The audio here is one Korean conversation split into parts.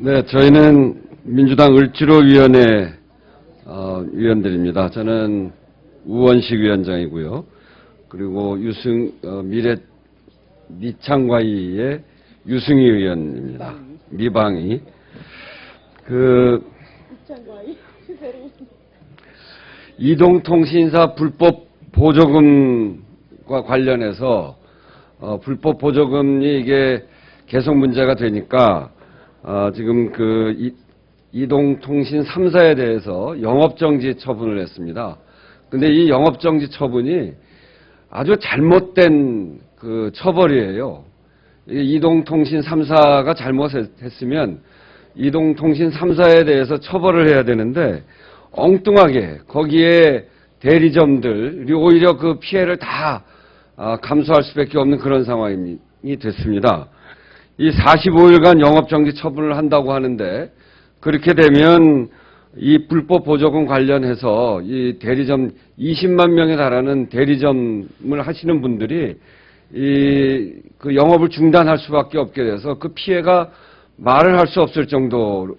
네, 저희는 민주당 을지로위원회 어, 위원들입니다. 저는 우원식 위원장이고요. 그리고 유승 어, 미래 미창과의의 유승희 의원입니다. 미방위. 그 이동통신사 불법 보조금과 관련해서 어, 불법 보조금이 이게 계속 문제가 되니까 어, 지금 그 이, 이동통신 3사에 대해서 영업정지 처분을 했습니다. 근데 이 영업정지 처분이 아주 잘못된 그 처벌이에요. 이 이동통신 3사가 잘못했으면 이동통신 3사에 대해서 처벌을 해야 되는데 엉뚱하게 거기에 대리점들이 오히려 그 피해를 다 아, 감수할 수밖에 없는 그런 상황이 됐습니다. 이 45일간 영업정지 처분을 한다고 하는데 그렇게 되면 이 불법 보조금 관련해서 이 대리점 20만 명에 달하는 대리점을 하시는 분들이 이 그 영업을 중단할 수밖에 없게 돼서 그 피해가 말을 할 수 없을 정도로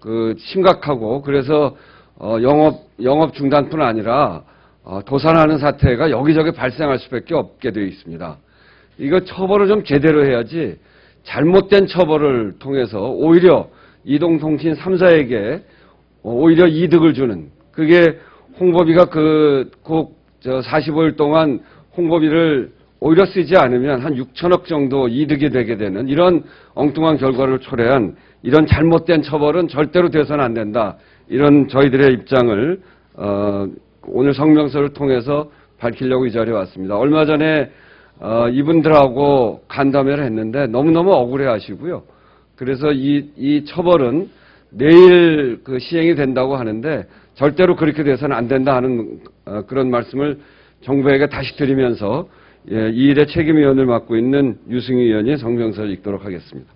그 심각하고 그래서 어 영업 영업 중단뿐 아니라 어 도산하는 사태가 여기저기 발생할 수밖에 없게 되어 있습니다. 이거 처벌을 좀 제대로 해야지 잘못된 처벌을 통해서 오히려 이동통신 3사에게 오히려 이득을 주는 그게 홍보비가 그꼭저 45일 동안 홍보비를 오히려 쓰지 않으면 한 6천억 정도 이득이 되게 되는 이런 엉뚱한 결과를 초래한 이런 잘못된 처벌은 절대로 돼서는 안 된다. 이런 저희들의 입장을 어, 오늘 성명서를 통해서 밝히려고 이 자리에 왔습니다. 얼마 전에 어, 이분들하고 간담회를 했는데 너무너무 억울해 하시고요. 그래서 이, 이 처벌은 내일 그 시행이 된다고 하는데 절대로 그렇게 돼서는 안 된다 하는 어, 그런 말씀을 정부에게 다시 드리면서 예, 이 일의 책임위원을 맡고 있는 유승희 의원이 성명서를 읽도록 하겠습니다.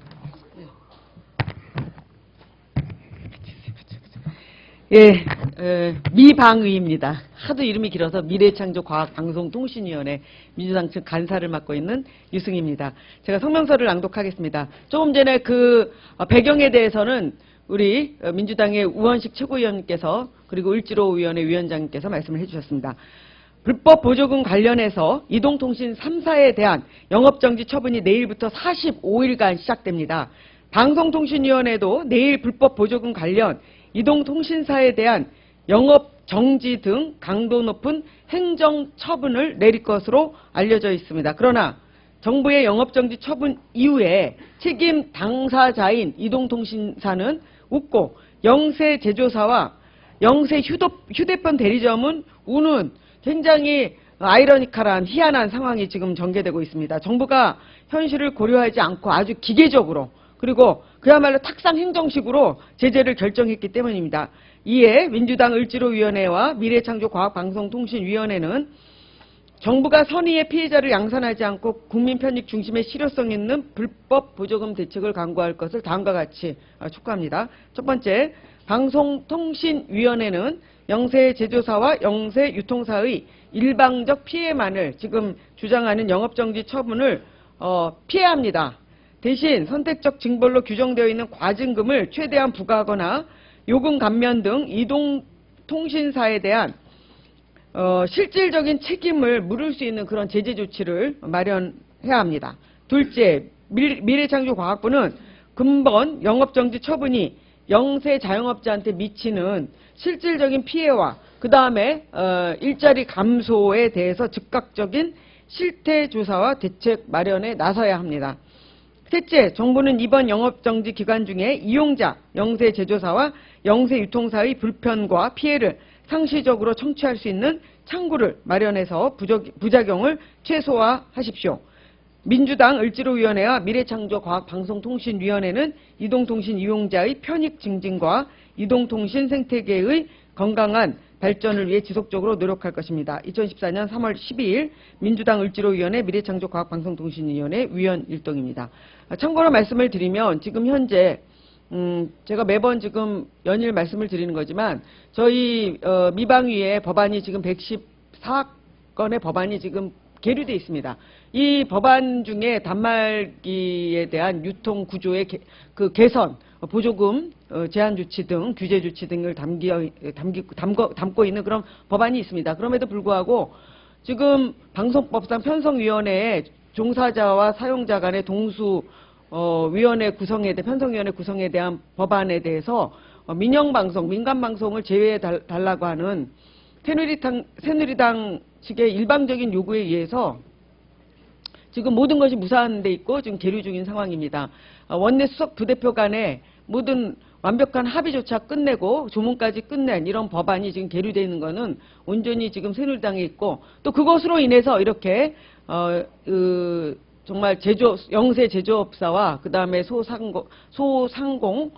예, 에, 미방의입니다. 하도 이름이 길어서 미래창조과학방송통신위원회 민주당 측 간사를 맡고 있는 유승입니다. 제가 성명서를 낭독하겠습니다. 조금 전에 그 어, 배경에 대해서는 우리 어, 민주당의 우원식 최고위원님께서 그리고 을지로위원회 위원장님께서 말씀을 해주셨습니다. 불법 보조금 관련해서 이동통신 3사에 대한 영업정지 처분이 내일부터 45일간 시작됩니다. 방송통신위원회도 내일 불법 보조금 관련 이동통신사에 대한 영업 정지 등 강도 높은 행정 처분을 내릴 것으로 알려져 있습니다. 그러나 정부의 영업정지 처분 이후에 책임 당사자인 이동통신사는 웃고 영세 제조사와 영세 휴대폰 대리점은 우는 굉장히 아이러니컬한 희한한 상황이 지금 전개되고 있습니다. 정부가 현실을 고려하지 않고 아주 기계적으로 그리고 그야말로 탁상 행정식으로 제재를 결정했기 때문입니다. 이에 민주당 을지로위원회와 미래창조과학방송통신위원회는 정부가 선의의 피해자를 양산하지 않고 국민 편익 중심의 실효성 있는 불법 보조금 대책을 강구할 것을 다음과 같이 촉구합니다. 첫 번째, 방송통신위원회는 영세 제조사와 영세 유통사의 일방적 피해만을 지금 주장하는 영업정지 처분을 어, 피해합니다. 대신 선택적 징벌로 규정되어 있는 과징금을 최대한 부과하거나 요금 감면 등 이동 통신사에 대한 어, 실질적인 책임을 물을 수 있는 그런 제재 조치를 마련해야 합니다. 둘째, 미래창조과학부는 근본 영업정지 처분이 영세 자영업자한테 미치는 실질적인 피해와 그 다음에 어, 일자리 감소에 대해서 즉각적인 실태 조사와 대책 마련에 나서야 합니다. 셋째, 정부는 이번 영업정지 기간 중에 이용자, 영세 제조사와 영세 유통사의 불편과 피해를 상시적으로 청취할 수 있는 창구를 마련해서 부작용을 최소화하십시오. 민주당 을지로위원회와 미래창조과학방송통신위원회는 이동통신 이용자의 편익 증진과 이동통신 생태계의 건강한 발전을 위해 지속적으로 노력할 것입니다. 2014년 3월 12일 민주당 을지로위원회 미래창조과학방송통신위원회 위원 일동입니다. 참고로 말씀을 드리면 지금 현재 음, 제가 매번 지금 연일 말씀을 드리는 거지만 저희 어, 미방위의 법안이 지금 114건의 법안이 지금 계류돼 있습니다. 이 법안 중에 단말기에 대한 유통 구조의 개, 그 개선, 어, 보조금 어, 제한 조치 등 규제 조치 등을 담기, 담기, 담고, 담고 있는 그런 법안이 있습니다. 그럼에도 불구하고 지금 방송법상 편성위원회에 종사자와 사용자 간의 동수 어, 위원회 구성에 대해 편성위원회 구성에 대한 법안에 대해서 어, 민영방송, 민간방송을 제외해 달, 달라고 하는 새누리당, 새누리당 측의 일방적인 요구에 의해서 지금 모든 것이 무산돼 있고 지금 계류 중인 상황입니다. 어, 원내 수석 부대표 간에 모든 완벽한 합의조차 끝내고 조문까지 끝낸 이런 법안이 지금 계류되어 있는 것은 온전히 지금 새누리당에 있고 또 그것으로 인해서 이렇게 어, 그 정말 제조 영세 제조업사와 그 다음에 소상공 소상공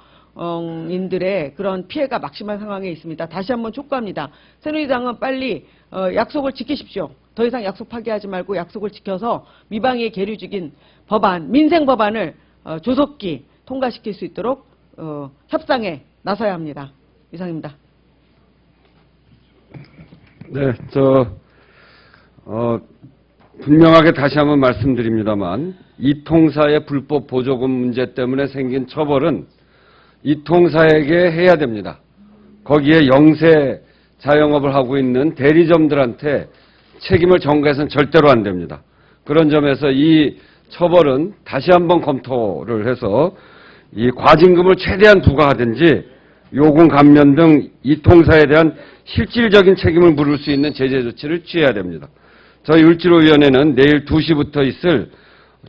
인들의 그런 피해가 막심한 상황에 있습니다. 다시 한번 촉구합니다. 새누리당은 빨리 어, 약속을 지키십시오. 더 이상 약속 파기하지 말고 약속을 지켜서 미방위에 계류직인 법안, 민생 법안을 어, 조속히 통과시킬 수 있도록 어, 협상에 나서야 합니다. 이상입니다. 네, 저, 어, 분명하게 다시 한번 말씀드립니다만, 이 통사의 불법 보조금 문제 때문에 생긴 처벌은 이 통사에게 해야 됩니다. 거기에 영세 자영업을 하고 있는 대리점들한테 책임을 전가해서는 절대로 안 됩니다. 그런 점에서 이 처벌은 다시 한번 검토를 해서 이 과징금을 최대한 부과하든지 요금 감면 등 이 통사에 대한 실질적인 책임을 물을 수 있는 제재 조치를 취해야 됩니다. 저희 을지로위원회는 내일 2시부터 있을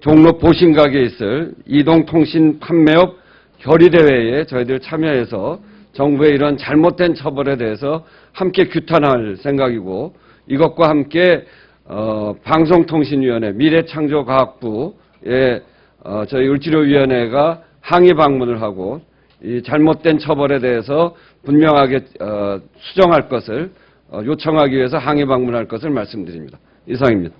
종로 보신각에 있을 이동통신 판매업 결의대회에 저희들 참여해서 정부의 이런 잘못된 처벌에 대해서 함께 규탄할 생각이고 이것과 함께 어, 방송통신위원회 미래창조과학부에 어, 저희 을지로위원회가 항의 방문을 하고 이 잘못된 처벌에 대해서 분명하게 어, 수정할 것을 어, 요청하기 위해서 항의 방문할 것을 말씀드립니다. 이상입니다.